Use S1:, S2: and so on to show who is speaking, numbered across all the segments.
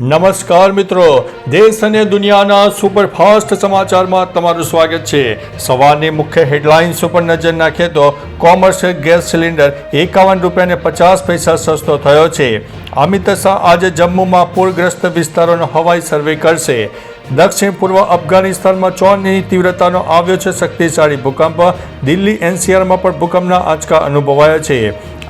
S1: નમસ્કાર મિત્રો. દેશ અને દુનિયાના સુપરફાસ્ટ સમાચારમાં તમારું સ્વાગત છે. સવારની મુખ્ય હેડલાઇન્સ ઉપર નજર નાખીએ તો કોમર્શિયલ ગેસ સિલિન્ડર એકાવન રૂપિયાને પચાસ પૈસા સસ્તો થયો છે. અમિત શાહ આજે જમ્મુમાં પૂરગ્રસ્ત વિસ્તારોનો હવાઈ સર્વે કરશે. દક્ષિણ પૂર્વ અફઘાનિસ્તાનમાં ચોની તીવ્રતાનો આવ્યો છે. શક્તિશાળી ભૂકંપ દિલ્હી એનસીઆરમાં પણ ભૂકંપના આંચકા અનુભવાયા છે.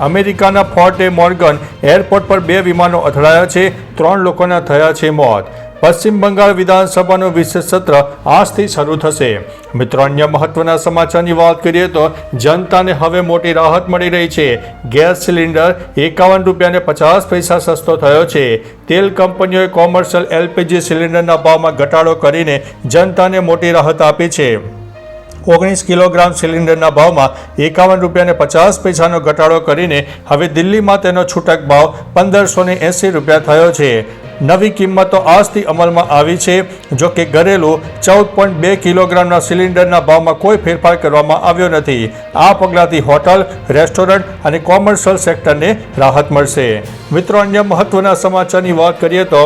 S1: અમેરિકાના ફોર્ટે મોર્ગન એરપોર્ટ પર બે વિમાનો અથડાયા છે. ત્રણ લોકોના થયા છે મોત. પશ્ચિમ બંગાળ વિધાનસભાનું વિશેષ સત્ર આજથી શરૂ થશે. મિત્રો, અન્ય મહત્વના સમાચારની વાત કરીએ તો જનતાને હવે મોટી રાહત મળી રહી છે. ગેસ સિલિન્ડર એકાવન રૂપિયાને પચાસ પૈસા સસ્તો થયો છે. તેલ કંપનીઓએ કોમર્શિયલ એલપીજી સિલિન્ડરના ભાવમાં ઘટાડો કરીને જનતાને મોટી રાહત આપી છે. ઓગણીસ કિલોગ્રામ સિલિન્ડરના ભાવમાં એકાવન રૂપિયાને પચાસ પૈસાનો ઘટાડો કરીને હવે દિલ્હીમાં તેનો છૂટક ભાવ પંદરસો ને રૂપિયા થયો છે. નવી કિંમતો આજથી અમલમાં આવી છે. જો કે ઘરેલું ચૌદ પોઈન્ટ બે કિલોગ્રામના સિલિન્ડરના ભાવમાં કોઈ ફેરફાર કરવામાં આવ્યો નથી. આ પગલાંથી હોટલ, રેસ્ટોરન્ટ અને કોમર્શિયલ સેક્ટરને રાહત મળશે. મિત્રો, અન્ય મહત્વના સમાચારની વાત કરીએ તો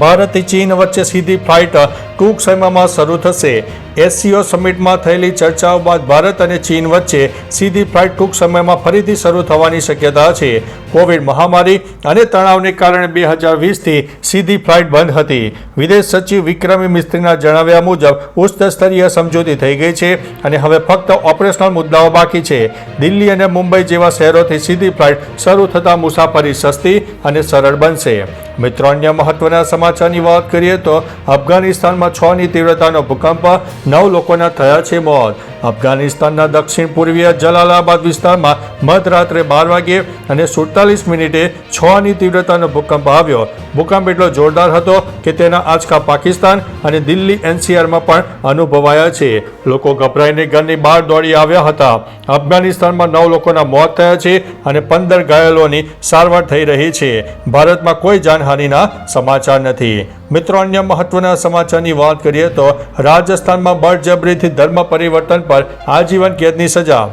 S1: ભારત ચીન વચ્ચે સીધી ફ્લાઇટ ટૂંક સમયમાં શરૂ થશે. એસસીઓ સમિટમાં થયેલી ચર્ચાઓ બાદ ભારત અને ચીન વચ્ચે સીધી ફ્લાઇટ ટૂંક સમયમાં ફરીથી શરૂ થવાની શક્યતા છે. કોવિડ મહામારી અને તણાવને કારણે બે હજાર વીસથી સીધી ફ્લાઇટ બંધ હતી. વિદેશ સચિવ વિક્રમી મિસ્ત્રીના જણાવ્યા મુજબ, ઉચ્ચ સ્તરીય સમજૂતી થઈ ગઈ છે અને હવે ફક્ત ઓપરેશનલ મુદ્દાઓ બાકી છે. દિલ્હી અને મુંબઈ જેવા શહેરોથી સીધી ફ્લાઇટ શરૂ થતાં મુસાફરી સસ્તી અને સરળ બનશે. મિત્રો, અન્ય મહત્વના સમાચારની વાત કરીએ તો અફઘાનિસ્તાનમાં છ છની તીવ્રતાનો ભૂકંપ નવ લોકોના થયા છે મોત. અફઘાનિસ્તાનના દક્ષિણ પૂર્વીય જલાલાબાદ વિસ્તારમાં મધરાત્રે બાર વાગ્યે અને સુડતાલીસ મિનિટે છ ની તીવ્રતાનો ભૂકંપ આવ્યો. ભૂકંપ એટલો જોરદાર હતો કે તેના આંચકા પાકિસ્તાન અને દિલ્હી એનસીઆરમાં પણ અનુભવાયા છે. લોકો ગભરાઈને ઘરની બહાર દોડી આવ્યા હતા. અફઘાનિસ્તાનમાં નવ લોકોના મોત થયા છે અને પંદર ઘાયલોની સારવાર થઈ રહી છે. ભારતમાં કોઈ જાનહાનિના સમાચાર નથી. મિત્રો, અન્ય મહત્વના સમાચારની વાત કરીએ તો રાજસ્થાનમાં બળજબરીથી ધર્મ પરિવર્તન પર આજીવન કેદની સજા.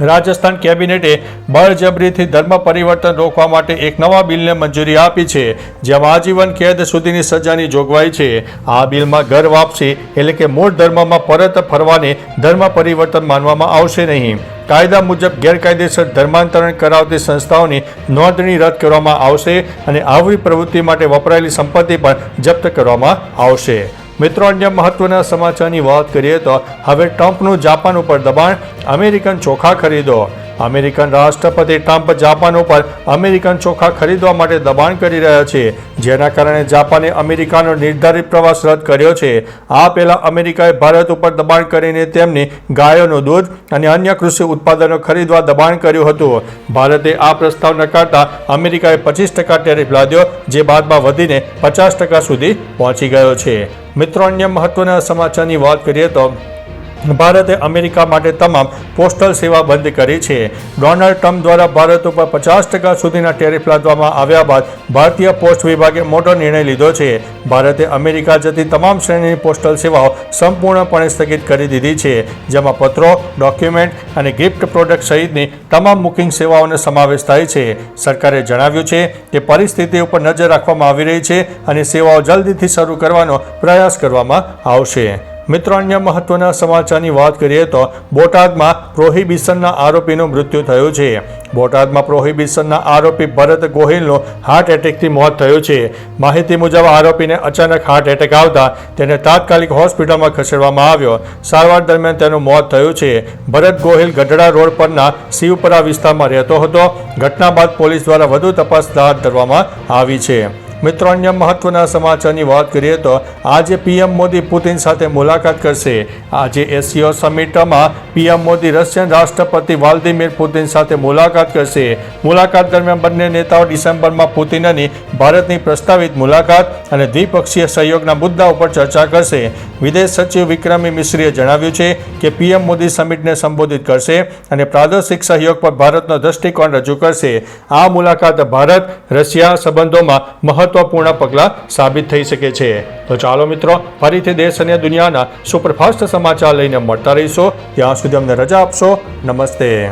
S1: રાજસ્થાન કેબિનેટે બળજબરીથી ધર્મ પરિવર્તન રોકવા માટે એક નવા બિલને મંજૂરી આપી છે, જેમાં આજીવન કેદ સુધીની સજાની જોગવાઈ છે. આ બિલમાં ઘર વાપસી એટલે કે મૂળ ધર્મમાં પરત ફરવાને ધર્મ પરિવર્તન માનવામાં આવશે નહીં. કાયદા મુજબ ગેરકાયદેસર ધર્માંતરણ કરાવતી સંસ્થાઓની નોંધણી રદ કરવામાં આવશે અને આવી પ્રવૃત્તિ માટે વપરાયેલી સંપત્તિ પણ જપ્ત કરવામાં આવશે. મિત્રો, અન્ય મહત્વના સમાચારની વાત કરીએ તો હવે ટ્રમ્પનું જાપાન ઉપર દબાણ અમેરિકન ચોખા ખરીદો. અમેરિકન રાષ્ટ્રપતિ ટ્રમ્પ જાપાન ઉપર અમેરિકન ચોખા ખરીદવા માટે દબાણ કરી રહ્યા છે. જેના કારણે જાપાને અમેરિકાનો નિર્ધારિત પ્રવાસ રદ કર્યો છે. આ પહેલાં અમેરિકાએ ભારત ઉપર દબાણ કરીને તેમની ગાયોનું દૂધ અને અન્ય કૃષિ ઉત્પાદનો ખરીદવા દબાણ કર્યું હતું. ભારતે આ પ્રસ્તાવ નકારતા અમેરિકાએ પચીસ ટકા ટેરિફ લાદ્યો, જે બાદમાં વધીને પચાસ ટકા સુધી પહોંચી ગયો છે. મિત્રો, અન્ય મહત્વના સમાચારની વાત કરીએ તો ભારતે અમેરિકા માટે તમામ પોસ્ટલ સેવા બંધ કરી છે. ડોનાલ્ડ ટ્રમ્પ દ્વારા ભારત ઉપર પચાસ ટકા સુધીના ટેરિફ લાદવામાં આવ્યા બાદ ભારતીય પોસ્ટ વિભાગે મોટો નિર્ણય લીધો છે. ભારતે અમેરિકા જતી તમામ શ્રેણીની પોસ્ટલ સેવાઓ સંપૂર્ણપણે સ્થગિત કરી દીધી છે, જેમાં પત્રો, ડોક્યુમેન્ટ અને ગિફ્ટ પ્રોડક્ટ સહિતની તમામ બુકિંગ સેવાઓનો સમાવેશ થાય છે. સરકારે જણાવ્યું છે કે પરિસ્થિતિ ઉપર નજર રાખવામાં આવી રહી છે અને સેવાઓ જલ્દીથી શરૂ કરવાનો પ્રયાસ કરવામાં આવશે. મિત્રો, અન્ય મહત્વના સમાચારની વાત કરીએ તો બોટાદમાં પ્રોહિબિશનના આરોપીનું મૃત્યુ થયું છે. બોટાદમાં પ્રોહિબિશનના આરોપી ભરત ગોહિલનું હાર્ટ એટેકથી મોત થયું છે. માહિતી મુજબ આરોપીને અચાનક હાર્ટ એટેક આવતા તેને તાત્કાલિક હોસ્પિટલમાં ખસેડવામાં આવ્યો. સારવાર દરમિયાન તેનું મોત થયું છે. ભરત ગોહિલ ગઢડા રોડ પરના શિવપરા વિસ્તારમાં રહેતો હતો. ઘટના બાદ પોલીસ દ્વારા વધુ તપાસ હાથ ધરવામાં આવી છે. મિત્રો, અન્ય મહત્વના સમાચારની વાત કરીએ તો આજે પીએમ મોદી પુતિન સાથે મુલાકાત કરશે. આજે એશિયો સમિટમાં પીએમ મોદી રશિયન રાષ્ટ્રપતિ વ્લાદિમીર પુતિન સાથે મુલાકાત કરશે. મુલાકાત દરમિયાન બંને નેતાઓ ડિસેમ્બરમાં પુતિનની ભારતની પ્રસ્તાવિત મુલાકાત અને દ્વિપક્ષીય સહયોગના મુદ્દા ઉપર ચર્ચા કરશે. વિદેશ સચિવ વિક્રમી મિશ્રીએ જણાવ્યું છે કે પીએમ મોદી સમિટને સંબોધિત કરશે અને પ્રાદેશિક સહયોગ પર ભારતનો દ્રષ્ટિકોણ રજૂ કરશે. આ મુલાકાત ભારત રશિયા સંબંધોમાં મહત્વપૂર્ણ પગલાં સાબિત થઈ શકે છે. તો ચાલો મિત્રો, ફરીથી દેશ અને દુનિયાના સુપરફાસ્ટ સમાચાર લઈને મળતા રહીશો. ત્યાં સુધી અમને રજા આપશો. નમસ્તે.